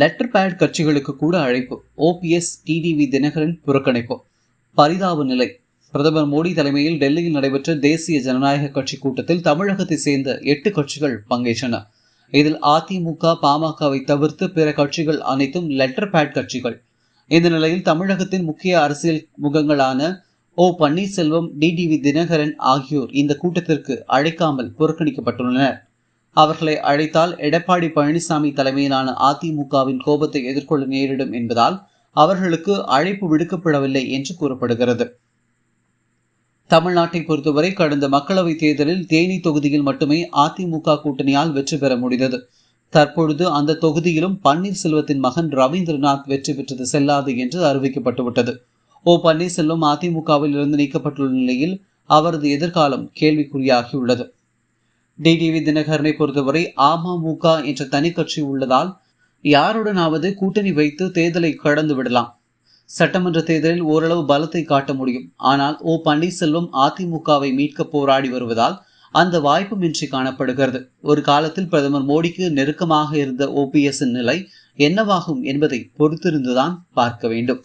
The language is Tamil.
லெட்டர் பேட் கட்சிகளுக்கு கூட அழைப்பு. ஓபிஎஸ் டிடிவி தினகரன் புறக்கணிப்பு. பரிதாப நிலை. பிரதமர் மோடி தலைமையில் டெல்லியில் நடைபெற்ற தேசிய ஜனநாயக கட்சி கூட்டத்தில் தமிழகத்தை சேர்ந்த எட்டு கட்சிகள் பங்கேற்றன. இதில் அதிமுக பாமகவை தவிர்த்து பிற கட்சிகள் அனைத்தும் லெட்டர் பேட் கட்சிகள். இந்த நிலையில் தமிழகத்தின் முக்கிய அரசியல் முகங்களான ஓ பன்னீர்செல்வம் டிடிவி தினகரன் ஆகியோர் இந்த கூட்டத்திற்கு அழைக்காமல் புறக்கணிக்கப்பட்டுள்ளனர். அவர்களை அழைத்தால் எடப்பாடி பழனிசாமி தலைமையிலான அதிமுகவின் கோபத்தை எதிர்கொள்ள நேரிடும் என்பதால் அவர்களுக்கு அழைப்பு விடுக்கப்படவில்லை என்று கூறப்படுகிறது. தமிழ்நாட்டை பொறுத்தவரை கடந்த மக்களவைத் தேர்தலில் தேனி தொகுதியில் மட்டுமே அதிமுக கூட்டணியால் வெற்றி பெற முடிந்தது. தற்பொழுது அந்த தொகுதியிலும் பன்னீர்செல்வத்தின் மகன் ரவீந்திரநாத் வெற்றி பெற்றது செல்லாது என்று அறிவிக்கப்பட்டுவிட்டது. ஓ பன்னீர்செல்வம் அதிமுகவில் இருந்து நீக்கப்பட்டுள்ள நிலையில் அவரது எதிர்காலம் கேள்விக்குறியாகியுள்ளது. டிடிவி தினகரனை பொறுத்தவரை அமமுக என்ற தனி கட்சி உள்ளதால் யாருடனாவது கூட்டணி வைத்து தேர்தலை கடந்து விடலாம். சட்டமன்ற தேர்தலில் ஓரளவு பலத்தை காட்ட முடியும். ஆனால் ஓ பன்னீர்செல்வம் அதிமுகவை மீட்க போராடி வருவதால் அந்த வாய்ப்பும் இன்றி காணப்படுகிறது. ஒரு காலத்தில் பிரதமர் மோடிக்கு நெருக்கமாக இருந்த ஓபிஎஸ்ஸின் நிலை என்னவாகும் என்பதை பொறுத்திருந்துதான் பார்க்க வேண்டும்.